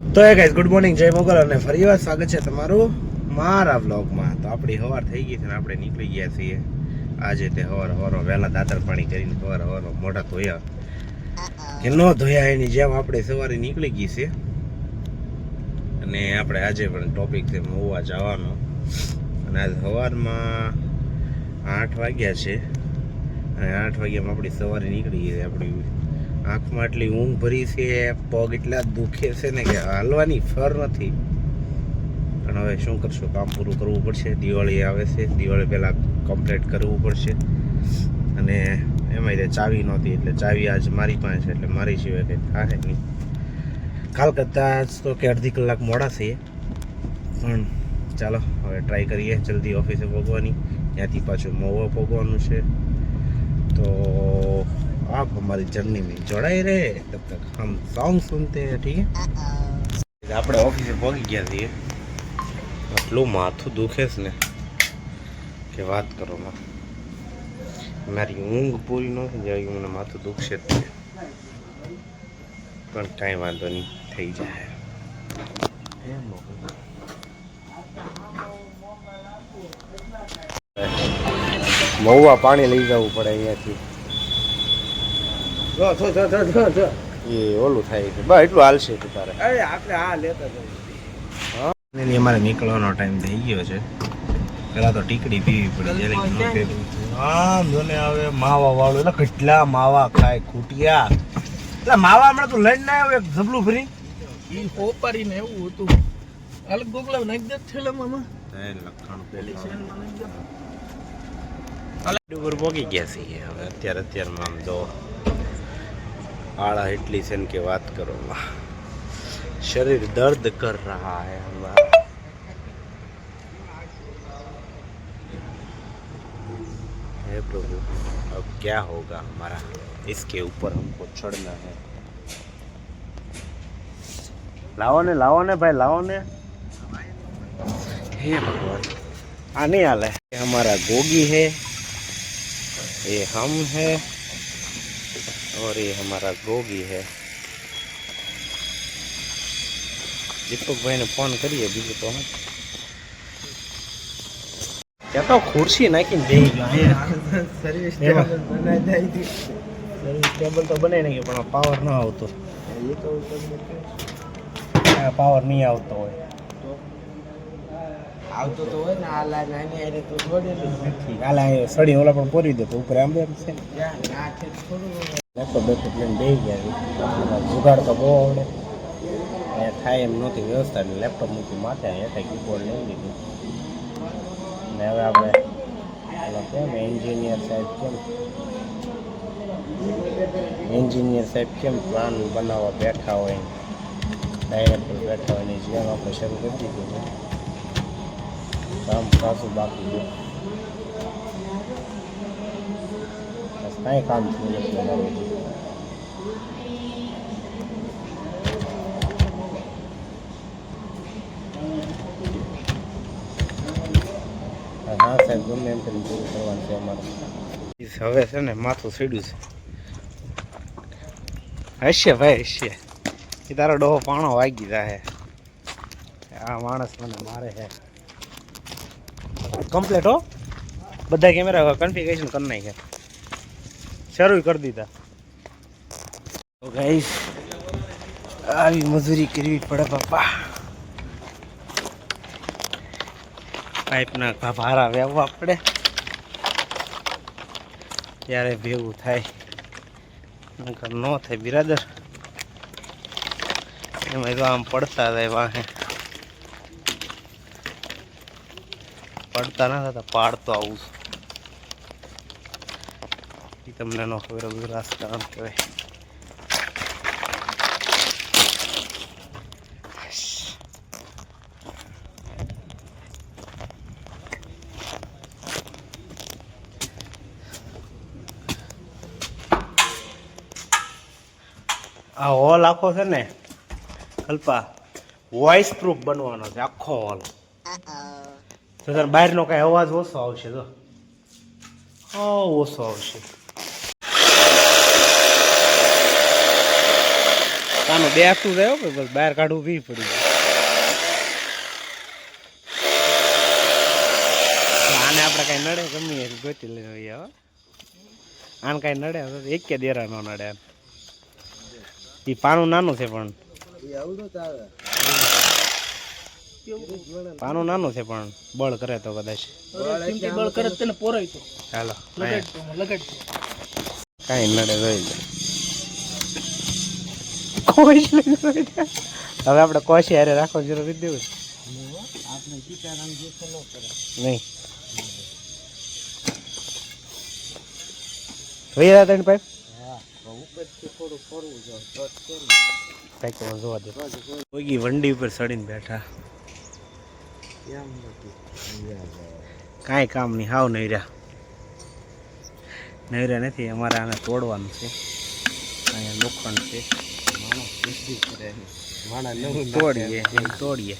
તો એ guys good morning જય મોગલ અને ફરી વાર સ્વાગત છે તમારું મારા વ્લોગમાં તો આપણી હવાર થઈ ગઈ છે ને આપણે નીકળી ગયા છીએ. આજે તે હવાર હવારો, વહેલા દાતર પાણી કરીને હવાર હવારો મોઢા ધોયા. કે ન ધોયા એની જેમ આપણે સવારે નીકળી ગઈ છે અને આપણે આજે પણ ટોપિક છે મોવા જવાનો. અને આજ સવારમાં આઠ વાગ્યા છે. અને આઠ વાગ્યામાં આપણી સવારે નીકળી ગઈ છે આપણી આંખમાં એટલી ઊંઘ ભરી છે, પગ એટલા દુખે છે ને કે હાલવાની ફર નથી. પણ હવે શું કરશું, કામ પૂરું કરવું પડશે. દિવાળી આવે છે, દિવાળી પહેલાં કમ્પ્લીટ કરવું પડશે. અને એમાં તે ચાવી નહોતી, એટલે ચાવી આજ મારી પાસે છે, એટલે મારી સિવાય કંઈ થાય નહીં. કાલ કરતાં તો કે અડધી કલાક મોડા છીએ પણ ચાલો, હવે ટ્રાય કરીએ, જલ્દી ઓફિસે પહોંચવાની ત્યાંથી પાછું મોવા પહોંચવાનું છે. તો आप हमारी जर्नी में जोड़ाए रहे तब तक हम सॉन्ग सुनते हैं ठीक है આપણે ઓફિસે પહોંચી ગયા છીએ આટલું માથું દુખે છે ને કે વાત કરો માં મારી ઊંઘ પૂરી ન થઈ જાય મને માથું દુખશે જ તે. પણ કાંઈ વાંધો નહીં થઈ જાય એમ ન કરું. મહુવા પાણી લઈ જવું પડે અહીંયાથી જો જો જો જો જો જો. એ ઓલું થાય છે. બસ એટલું હાલશે તું તારે. અરે આપણે આ લેતા જઈએ. એની અમારે નીકળવાનો ટાઈમ થઈ ગયો છે. પેલા તો ટીકડી પીવી પડી જ્યારે આમ જોને હવે માવા વાળું એટલે કેટલા માવા ખાય ખૂટિયા. એટલે માવા હમણાં તું લઈને ના આવ્યો એક ઝબલું ફરી. ઈ હોપારીને એવું હતું. અલગ ગોગલા નાખી દે થેલામાં માં લખણ પેલી પોગી ગયા છીએ હવે. અત્યારે અત્યારમાં આમ જો. आड़ा इटली सेन के बात करूँगा शरीर दर्द कर रहा है हमारा। है प्रभु, अब क्या होगा हमारा? इसके ऊपर हमको चढ़ना है। लाओ ने लाओ ने भाई, लाओ ने। हे भगवान, आने वाला है। हमारा गोगी है। ये हम है। और ये हमारा गोगी है દીપકભાઈ ને ફોન કરીએ બીજું તો હું ત્યાં તો ખુરશી નાખીને બેસી ગયો અહીંયા સર્વિસ એમાં. ટેબલ બનાવી જાય છે સર્વિસ ટેબલ તો બને નહીં પણ પાવર ન આવતો એ તો તમને પાવર નહીં આવતો હોય આવતો તો હોય ને આ લાઈન આની આરે તો છોડેલું જ નથી હાલ અહીંયા સડી ઓલા પણ પોરી દે તો ઉપર આમ એમ છે જ્યાં ના છે થોડું લેપટોપ બેપટોપ લઈને બે ગયા જુગાડ તો બહુ આવડે. અહીંયા થાય એમ નહોતી વ્યવસ્થા. એટલે લેપટોપ મૂકી માથે અહીંયા કીબોર્ડ લઈ લીધું. ને હવે આપણે કેમ એન્જિનિયર સાહેબ કેમ? એન્જિનિયર સાહેબ કેમ પ્લાન બનાવવા બેઠા હોય ડાયરેક્ટર બેઠા હોય ને જીવન આપણે શરૂ કરી દીધું છે. કામ ખાસું બાકી છે. કાંઈ કામ થયું નથી અમારું હજી. હા સાહેબ, ગમે એમ કરીને પૂરું કરવાનું છે અમારે. હવે છે ને માથું સીડ્યું છે. હશે ભાઈ, હશે. એ તારો ડોહો પાણો વાગી જાય આ માણસ મને મારે છે કમ્પ્લેટ હો? બધા કેમેરા કન્ફિગરેશન કરી નાખ્યા. શરૂ કરી દીધા. તો આવી મજૂરી કરવી પડે બાપા. પાઇપના ભારા વેવવા પડે. ત્યારે ભેગું થાય. નકર ન થાય બિરાદર. એમાં તો આમ પડતા થાય વાહે. પડતા ના થતા પાડતો આવું છું. તમને ન ખબર બધું રાજકારણ કહેવાય. આ હોલ આખો છે ને કલ્પા વોઇસ પ્રૂફ બનવાનો છે આખો હોલ તો તાર બહારનો કાંઈ અવાજ ઓછો આવશે તો હા ઓછો આવશે. આનું બે હાથું રહ્યો કે બસ બહાર કાઢવું બી પડી આને આપણે કાંઈ નડે ગમીએ ગોતી લઈને આવીએ આને કાંઈ નડે એક કે દેરા ન નડે ઈ પાનું નાનું છે પણ. પાનું નાનું છે પણ બળ કરે તો કદાચ. બળ કરે તેને પોરાય તો. ચાલો લગાડતો કાંઈ નડે જોઈ લે. કોશ હવે આપણે કોશી હારે રાખો જરૂર કરી દેવું. નહીં ભાઈ રહ્યા ત્રણ પાઇપ? વંડી ઉપર ચડીને બેઠા. કાંઈ કામ નહીં, હાવ નૈરા. નૈરા નથી, અમારે આને તોડવાનું છે. અહીંયા લોખંડ છે. તોડીએ તોડીએ.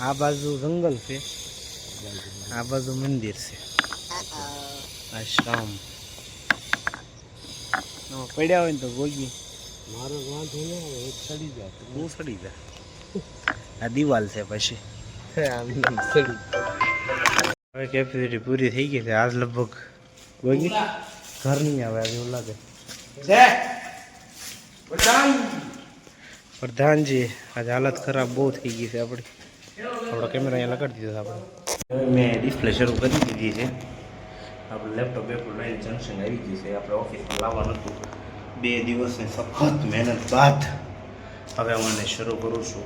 આ બાજુ જંગલ છે. આ બાજુ મંદિર છે. આશ્રમ પડ્યા હોય ને તો ગોગી મારો વાંધો ન આવે એક સડી જાય. બહુ સડી જાય. આ દિવાલ છે પછી. સડી હવે કેપેસિટી પૂરી થઈ ગઈ છે આજ લગભગ ગોગી ઘર નહીં આવે આજે એવું લાગે. પ્રધાનજી આજે હાલત ખરાબ બહુ થઈ ગઈ છે આપણી. આપણો કેમેરા અહીંયા લગાડી દીધો આપણે. મેં ડિસ્પ્લે શરૂ કરી દીધી છે. આપણે લેપટોપ બેપટોપ લઈને જંક્શન આવી ગયું છે. આપણે ઓફિસમાં લાવવાનું હતું. બે દિવસની સખત મહેનત બાદ હવે હું એને શરૂ કરું છું.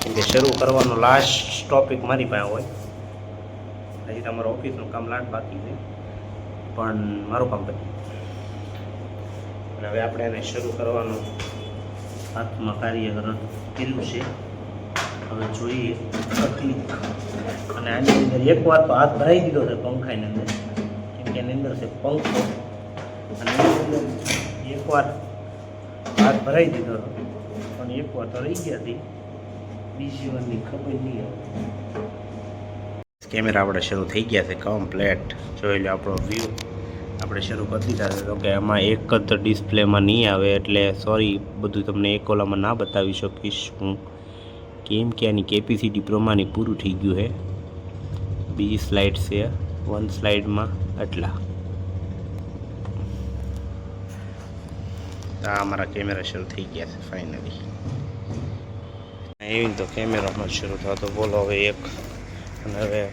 કેમ કે શરૂ કરવાનો લાસ્ટ ટોપિક મારી પાસે હોય. હજી તમારું ઓફિસનું કામ લાટ બાકી છે. પણ મારું કામ પતી અને હવે આપણે એને શરૂ કરવાનું હાથમાં કાર્ય કર્યું છે. હવે જોઈએ અને આની અંદર એક વાર તો હાથ ભરાઈ દીધો છે પંખાની અંદર. એની અંદર છે પંખો અને એકવાર હાથ ભરાઈ દીધો હતો, પણ એકવાર તો રહી ગયા હતી બીજી વારની ખબર નહીં આવે. કેમેરા આપણે શરૂ થઈ ગયા છે કમ્પ્લેટ જોઈ લો આપણો વ્યૂ આપણે શરૂ કરી દીધા છે. તો કે એમાં એક જ ડિસ્પ્લેમાં નહીં આવે, એટલે સોરી બધું તમને એક ઓલામાં ના બતાવી શકીશ હું. કેમ કે આની કેપેસિટી પ્રમાણે પૂરું થઈ ગયું છે. બીજી સ્લાઇડ છે. વન સ્લાઇડમાં આટલા. આ અમારા કેમેરા શરૂ થઈ ગયા છે ફાઇનલી એવી તો કેમેરામાં શરૂ થતો બોલો હવે એક. અને હવે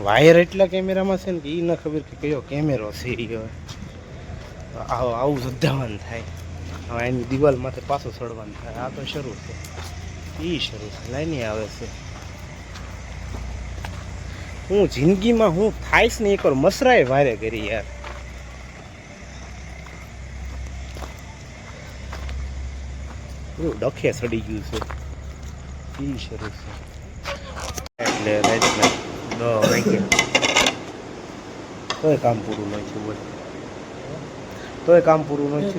વાયર એટલા કેમેરામાં છે ને કે એ ન ખબર કે કયો કેમેરો છે એ હવે. આવું આવું સદ્ધાવન થાય. હવે એની દિવાલ માથે પાછું ચડવાનું થાય. આ તો શરૂ છે. એ શરૂ છે લાઈની આવે છે. હું જિંદગીમાં હું થાઈશ ને એકવાર મસરાય વારે કરી યાર. ડખે સડી ગયું છે. એ શરૂ છે. એટલે દસ તોય કામ પૂરું નહીં છે બોલ. તોય કામ પૂરું નહીં છે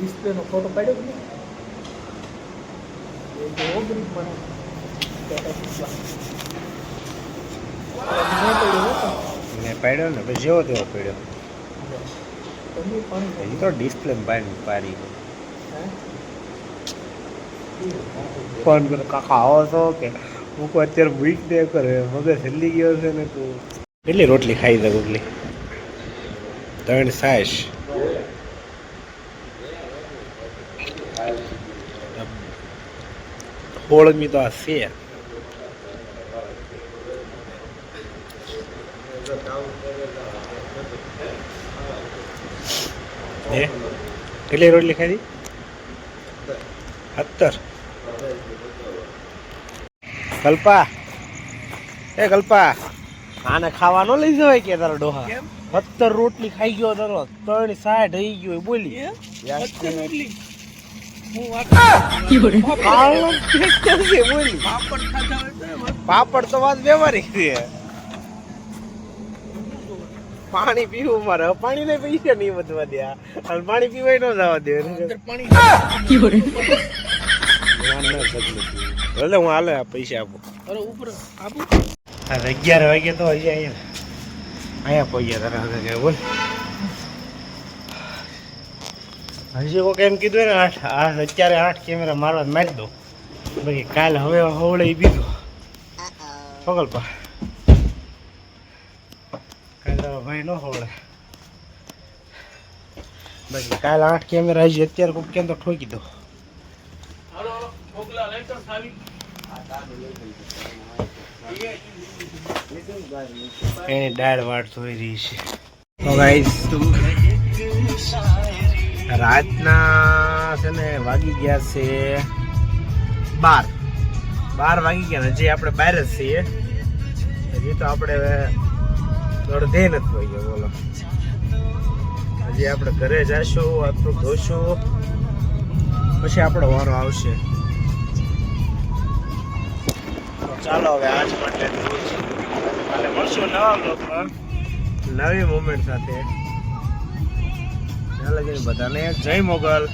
ડિસ્પ્લેનો ફોટો પાડ્યો કે નહીં? એ જો ઓગળી પણ ટાટા શીશા. મેં પાડ્યો ને, પછી જેવો તેવો પડ્યો. એ તો ડિસ્પ્લે પાડી પાડી. ફોન કરો કાકા, આવો છો? કે, હું કોઈ અત્યારે વીક ડે કરે, મગજ હેલી ગયો છે ને તું. કેટલી રોટલી ખાઈ દે રોટલી ત્રણ સાસ. હોળમી તો આ છે. હે? કેટલી રોટલી ખાધી? સત્તર. કલ્પા. એ કલ્પા આને ખાવાનો લઈ જવાય કે તારો ડોહા? સત્તર રોટલી ખાઈ ગયો તારો. ત્રણ સાઠ થઈ ગયો બોલી. પાપડ તો વાત વ્યવહારિક છે. પાણી પીવું મારે. પાણી ને પૈસા નહીં વધવા દે અને પાણી પીવાય ન જવા દે. પાણી ભલે હું હાલે પૈસા આપું. અરે ઉપર આપું. અરે અગિયાર વાગે તો હજી અહીંયા. અહીંયા પહોંચ્યા તારા હવે બોલ. હજી કોઈ એમ કીધું ને આઠ આઠ અત્યારે આઠ કેમેરા મારવા મારી દો. બાકી કાલે હવે હવળે બીજું. પગલ તારો ભાઈ ન હવળે બાકી કાલ આઠ કેમેરા હજી અત્યારે કોઈક કેમ તો ઠોકી દો. એની દાળ વાટ જોઈ રહી છે. તો ગાઈસ રાતના છે ને વાગી ગયા છે બાર. બાર વાગી ગયા ને હજી આપણે બહાર જ છીએ. હજી તો આપણે અડધે નથી ગયો, બોલો. હજી આપણે ઘરે જઈશું આપણું ધોશું. પછી આપણો વારો આવશે. ચાલો હવે આજ માટે કાલે મળશું નવા બ્લોગમાં નવી મુમેન્ટ સાથે. ત્યાં લગીને બધાને જય મોગલ.